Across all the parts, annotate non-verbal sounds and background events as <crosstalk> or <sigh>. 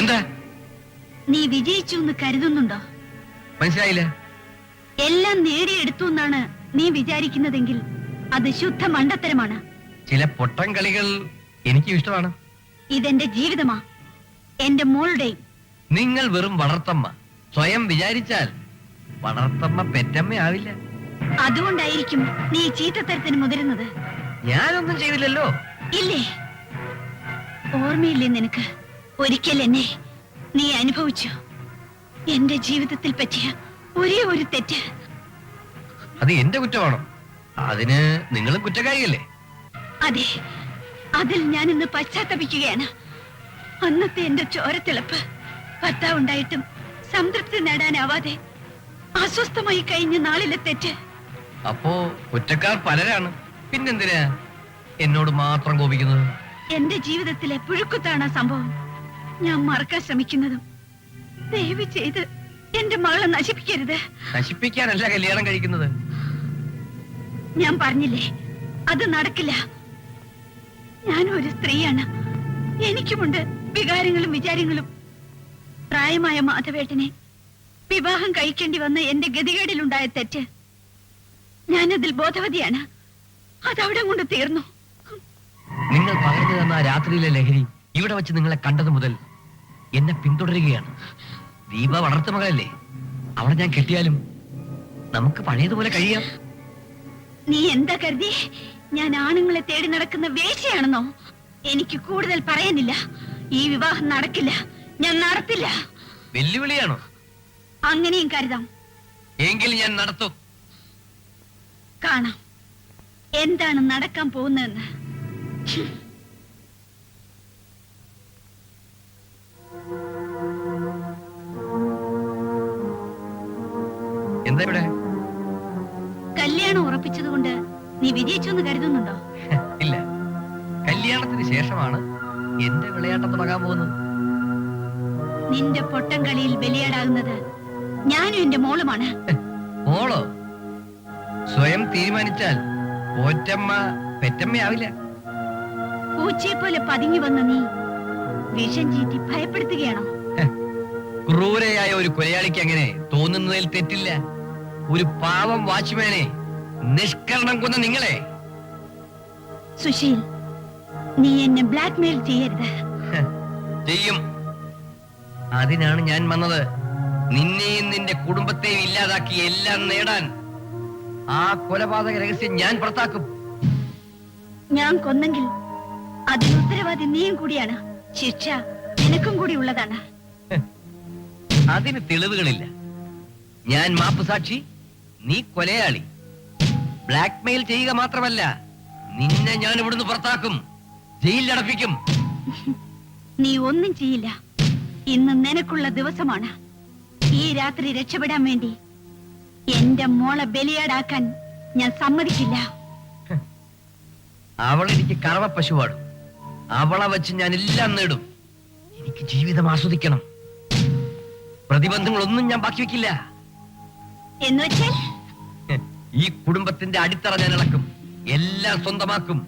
എന്താ? നീ വിജയിച്ചു എന്ന് കരുതുന്നുണ്ടോ? മനസ്സിലായില്ല. എല്ലാം നേടിയെടുത്തു എന്നാണ് നീ വിചാരിക്കുന്നതെങ്കിൽ അത് ശുദ്ധ മണ്ടത്തരമാണ്. ചില പൊട്ടൻ കളികൾ എനിക്കും ഇഷ്ടമാണ്. ഇതെന്റെ ജീവിതമാ. എന്റെ മോളുടെയും നിങ്ങൾ വെറും വളർത്തമ്മ. സ്വയം വിചാരിച്ചാൽ വളർത്തമ്മ പെറ്റമ്മയാവില്ല അതുകൊണ്ടായിരിക്കും നീ ചീത്തത്തരത്തിന് മുതിരുന്നത്. ഞാനൊന്നും ചെയ്തില്ലല്ലോ. ഇല്ലേ? ഓർമ്മയില്ലേ നിനക്ക്? ഒരിക്കൽ എന്നെ നീ അനുഭവിച്ചു. എന്റെ ജീവിതത്തിൽ പറ്റിയ ഒരേ ഒരു തെറ്റ്. അത് എന്റെ കുറ്റമാണോ? അതിന് നിങ്ങളും കുറ്റക്കാരിയല്ലേ? അതെ അതിൽ ഞാൻ ഇന്ന് പശ്ചാത്തപിക്കുകയാണ്. അന്നത്തെ എന്റെ ചോരത്തിളപ്പ് ഭർത്താവ് ഉണ്ടായിട്ടും സംതൃപ്തി നേടാനാവാതെ അസ്വസ്ഥമായി കഴിഞ്ഞ നാളിലെ തെറ്റ്. അപ്പോ കുറ്റക്കാർ പലരാണ്. പിന്നെന്തിനാ എന്നോട് മാത്രം കോപിക്കുന്നത്? എന്റെ ജീവിതത്തിലെ പുഴുക്കുത്താണ് സംഭവം. ഞാൻ മറക്കാൻ ശ്രമിക്കുന്നതും. ദയവ് ചെയ്ത് എന്റെ മകളെ നശിപ്പിക്കരുത്. നശിപ്പിക്കാനല്ല കല്യാണം കഴിക്കുന്നത്. ഞാൻ പറഞ്ഞില്ലേ അത് നടക്കില്ല. ഞാൻ ഒരു സ്ത്രീയാണ്. എനിക്കുമുണ്ട് വികാരങ്ങളും വിചാരങ്ങളും. പ്രായമായ മാധവേട്ടനെ വിവാഹം കഴിക്കേണ്ടി വന്ന എന്റെ ഗതികേടിലുണ്ടായ തെറ്റ് ഞാനതിൽ ബോധവതിയാണ്. അതവിടെ കൊണ്ട് തീർന്നു. നിങ്ങൾ പകർന്നു തന്ന രാത്രിയിലെ ലഹരി ഇവിടെ വെച്ച് നിങ്ങളെ കണ്ടത് മുതൽ എന്നെ പിന്തുടരുകയാണ്. ദീപ വളർത്തു മകളല്ലേ? അവളെ ഞാൻ കെട്ടിയാലും നമുക്ക് പഴയതുപോലെ കഴിയാം. നീ എന്താ കരുതി? ഞാൻ ആണുങ്ങളെ തേടി നടക്കുന്ന വേശയാണെന്നോ എനിക്ക് കൂടുതൽ പറയാനില്ല. ഈ വിവാഹം നടക്കില്ല. ഞാൻ നടത്തില്ല. വെല്ലുവിളിയാണോ? അങ്ങനെയും കരുതാം. എങ്കിൽ ഞാൻ നടത്തും. കാണാം. എന്താണ് നടക്കാൻ പോകുന്നതെന്ന്? എന്താ ഇവിടെ കല്യാണം ഉറപ്പിച്ചതുകൊണ്ട് നീ വിജയിച്ചു എന്ന് കരുതുന്നുണ്ടോ? <laughs> ഇല്ല. കല്യാണത്തിന് ശേഷമാണ് എന്റെ വിളയാട്ടം തുടങ്ങാൻ പോകുന്നത്. നിന്റെ പൊട്ടം കളിയിൽ ബലിയാടാകുന്നത് ഞാനും എന്റെ മോളുമാണ്. <laughs> മോളോ? സ്വയം തീരുമാനിച്ചാൽ പോറ്റമ്മ പെറ്റമ്മയാവില്ല. പൂച്ചയെ പോലെ പതുങ്ങി വന്ന നീ വിഷം ചീറ്റി ഭയപ്പെടുത്തുകയാണോ? <laughs> ക്രൂരയായ ഒരു കൊലയാളിക്ക് അങ്ങനെ തോന്നുന്നതിൽ തെറ്റില്ല. ഒരു പാവം വാച്ച്മാനെ നിഷ്കരണം കൊന്ന നിങ്ങളെ. സുശീൽ നീ എന്നെ ബ്ലാക്ക്മെയിൽ ചെയ്യരുത്. ചെയ്യും. അതിനാണ് ഞാൻ വന്നത്. നിന്നെയും നിന്റെ കുടുംബത്തെയും ഇല്ലാതാക്കി എല്ലാം നേടാൻ. ആ കൊലപാതക രഹസ്യം ഞാൻ പുറത്താക്കും. ഞാൻ കൊന്നെങ്കിൽ അതിന് ഉത്തരവാദി നീയും കൂടിയാണ്. ശിക്ഷ നിനക്കും കൂടി ഉള്ളതാണ്. അതിന് തെളിവുകളില്ല. ഞാൻ മാപ്പ് സാക്ഷി നീ കൊലയാളി. ബ്ലാക്ക്മെയിൽ ചെയ്യുക മാത്രമല്ല നിന്നെ ഞാൻ ഇവിടുന്ന് പുറത്താക്കും. ജയിലിലടപ്പിക്കും <laughs> നീ ഒന്നും ചെയ്യില്ല. ഇന്ന് നിനക്കുള്ള ദിവസമാണ്. ഈ രാത്രി രക്ഷപ്പെടാൻ വേണ്ടി എന്റെ മോളെ ബലിയാടാക്കാൻ ഞാൻ സമ്മതിക്കില്ല. <laughs> അവൾ എനിക്ക് കറവ പശുവാടും അവളെ വെച്ച് ഞാൻ എല്ലാം നേടും. എനിക്ക് ജീവിതം ആസ്വദിക്കണം. പ്രതിബന്ധങ്ങളൊന്നും ഞാൻ ബാക്കി വെക്കില്ല എന്ന് വെച്ചാൽ ഈ കുടുംബത്തിന്റെ അടിത്തറ ഞാൻ ഇളക്കും എല്ലാം സ്വന്തമാക്കും.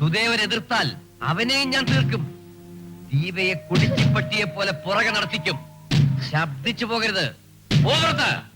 സുദേവൻ എതിർത്താൽ അവനെയും ഞാൻ തീർക്കും. ദീപയെ കുടിച്ചിപ്പട്ടിയെ പോലെ പുറകെ നടത്തിക്കും. ശബ്ദിച്ചു പോകരുത്. പോകരുത്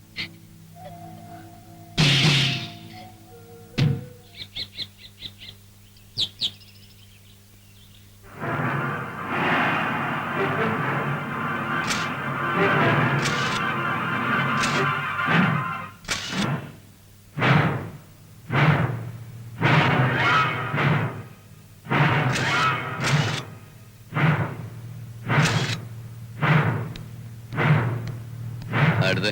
അടുത്ത്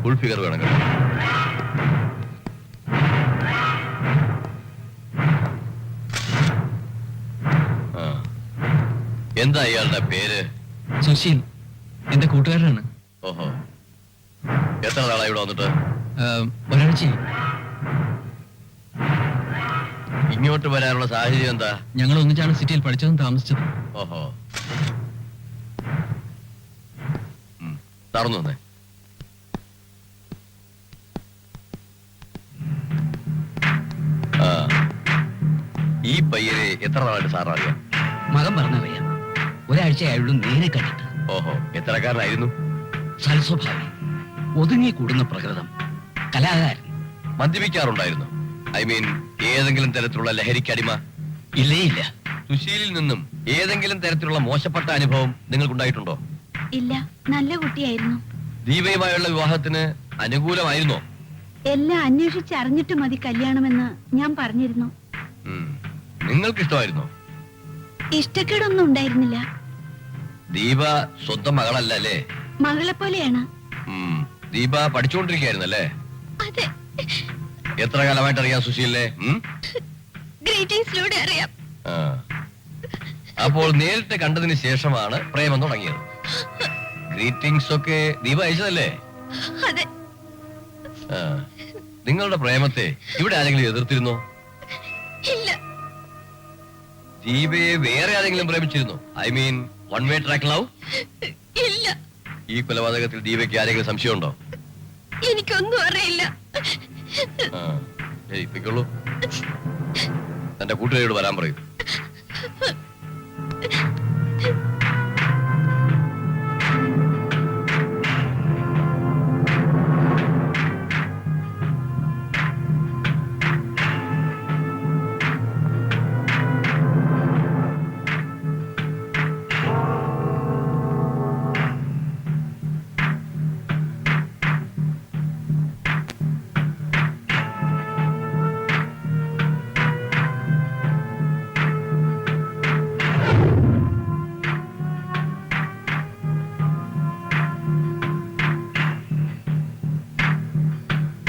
ഫുൾ ഫിഗർ വേണം കേട്ടോ ആ. എന്താ ഇയാളുടെ പേര് സുശീൽ എന്റെ കൂട്ടുകാരനാണ് ഓഹോ എത്ര നാളായി ഇവിടെ വന്നിട്ട്? ഇങ്ങോട്ട് വരാനുള്ള സാഹചര്യം എന്താ? ഞങ്ങൾ ഒന്നിച്ചാണ് സിറ്റിയിൽ പഠിച്ചതും താമസിച്ചത്. ഓഹോ. തറന്നു തന്നെ ഈ പയ്യനെ എത്ര നാളായിട്ട് സാറിനറിയാം മകൻ പറഞ്ഞറിയാം അയാളും നേരെ കണ്ടിട്ട്. ഓഹോ എത്രക്കാരനായിരുന്നു? സൽസ്വഭാവി. ഒതുങ്ങി കൂടുന്ന പ്രകൃതം. കലാകാരൻ. മദ്യപിക്കാറുണ്ടായിരുന്നു. ഐ മീൻ ഏതെങ്കിലും തരത്തിലുള്ള ലഹരിക്കടിമ ഇല്ലേ ഇല്ല സുശീലിൽ നിന്നും ഏതെങ്കിലും തരത്തിലുള്ള മോശപ്പെട്ട അനുഭവം നിങ്ങൾക്കുണ്ടായിട്ടുണ്ടോ? ഇല്ല നല്ല കുട്ടിയായിരുന്നു. ദീപയുമായുള്ള വിവാഹത്തിന് അനുകൂലമായിരുന്നോ? എല്ലാം അന്വേഷിച്ചറിഞ്ഞിട്ട് മതി കല്യാണമെന്ന് ഞാൻ പറഞ്ഞിരുന്നു. നിങ്ങൾക്ക് ഇഷ്ടമായിരുന്നോ ഇഷ്ടക്കേടൊന്നും ഉണ്ടായിരുന്നില്ല. ദീപ സ്വന്തം മകളല്ല അല്ലേ? മകളെ പോലെയാണ്. ദീപ പഠിച്ചുകൊണ്ടിരിക്കുകയായിരുന്നല്ലേ എത്ര കാലമായിട്ട് അറിയാം സുശീലിനെ? അറിയാം. അപ്പോൾ നേരിട്ട് കണ്ടതിന് ശേഷമാണ് പ്രേമം തുടങ്ങിയത്. ഗ്രീറ്റിംഗ്സ് ഒക്കെ ദീപ അയച്ചതല്ലേ. നിങ്ങളുടെ പ്രേമത്തെ ഇവിടെ ആരെങ്കിലും എതിർത്തിരുന്നോ? ദീപയെ വേറെ ആരെങ്കിലും പ്രേമിച്ചിരുന്നോ? I mean one way track love? ഈ കൊലപാതകത്തിൽ ദീപയ്ക്ക് ആരെങ്കിലും സംശയമുണ്ടോ? എനിക്കൊന്നും അറിയില്ല. ഏയ് പൊയ്ക്കോളൂ. തന്റെ കൂട്ടുകാരോട് വരാൻ പറയൂ.